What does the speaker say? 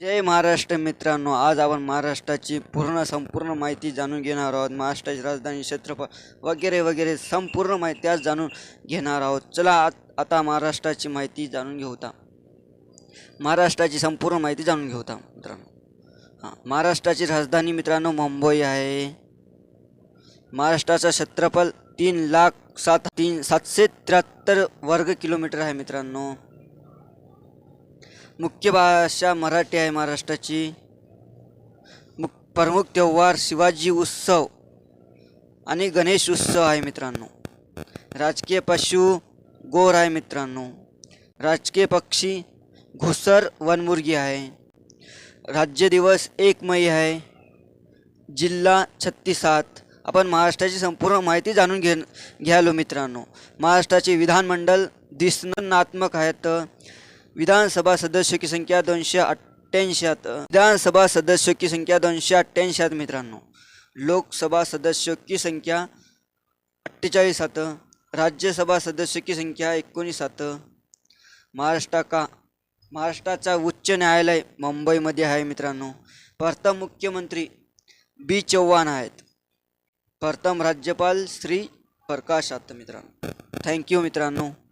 जय महाराष्ट्र मित्रांनो आज आपण महाराष्ट्राची पूर्ण संपूर्ण माहिती जाणून घेणार आहोत. महाराष्ट्राची राजधानी क्षेत्रफळ वगैरे वगैरे संपूर्ण माहिती आज जाणून घेणार आहोत. चला आता महाराष्ट्राची माहिती जाणून घेऊ होता महाराष्ट्राची संपूर्ण माहिती जाणून घेऊ होता मित्रांनो. हां महाराष्ट्राची राजधानी मित्रांनो मुंबई आहे. महाराष्ट्राचं क्षेत्रफळ तीन लाख सात तीन सातशे त्र्याहत्तर वर्ग किलोमीटर आहे मित्रांनो. मुख्य भाषा मराठी आहे महाराष्ट्राची. मुख प्रमुख त्योहार शिवाजी उत्सव आणि गणेश उत्सव आहे मित्रांनो. राजकीय पशु गोर आहे मित्रांनो. राजकीय पक्षी घुसर वनमुर्गी आहे. राज्य दिवस एक मई आहे. जिल्हा छत्तीसात. आपण महाराष्ट्राची संपूर्ण माहिती जाणून घे घ्यालो मित्रांनो. महाराष्ट्राचे विधानमंडळ दिसनात्मक आहेत. विधानसभा सदस्यों की संख्या दोनशे अठ्ठ्याऐंशी विधानसभा सदस्यों की संख्या दोनशे अठ्ठ्याऐंशी आहेत मित्रांनो. लोकसभा सदस्यों की संख्या अठ्ठेचाळीस आहेत राज्यसभा सदस्य की संख्या एकोणीस आहेत. महाराष्ट्रा का महाराष्ट्राचा उच्च न्यायालय मुंबईमध्ये आहे मित्रांनो. प्रथम मुख्यमंत्री बी चव्हाण आहेत. प्रथम राज्यपाल श्री प्रकाश आत मित्रांनो. थँक्यू मित्रांनो.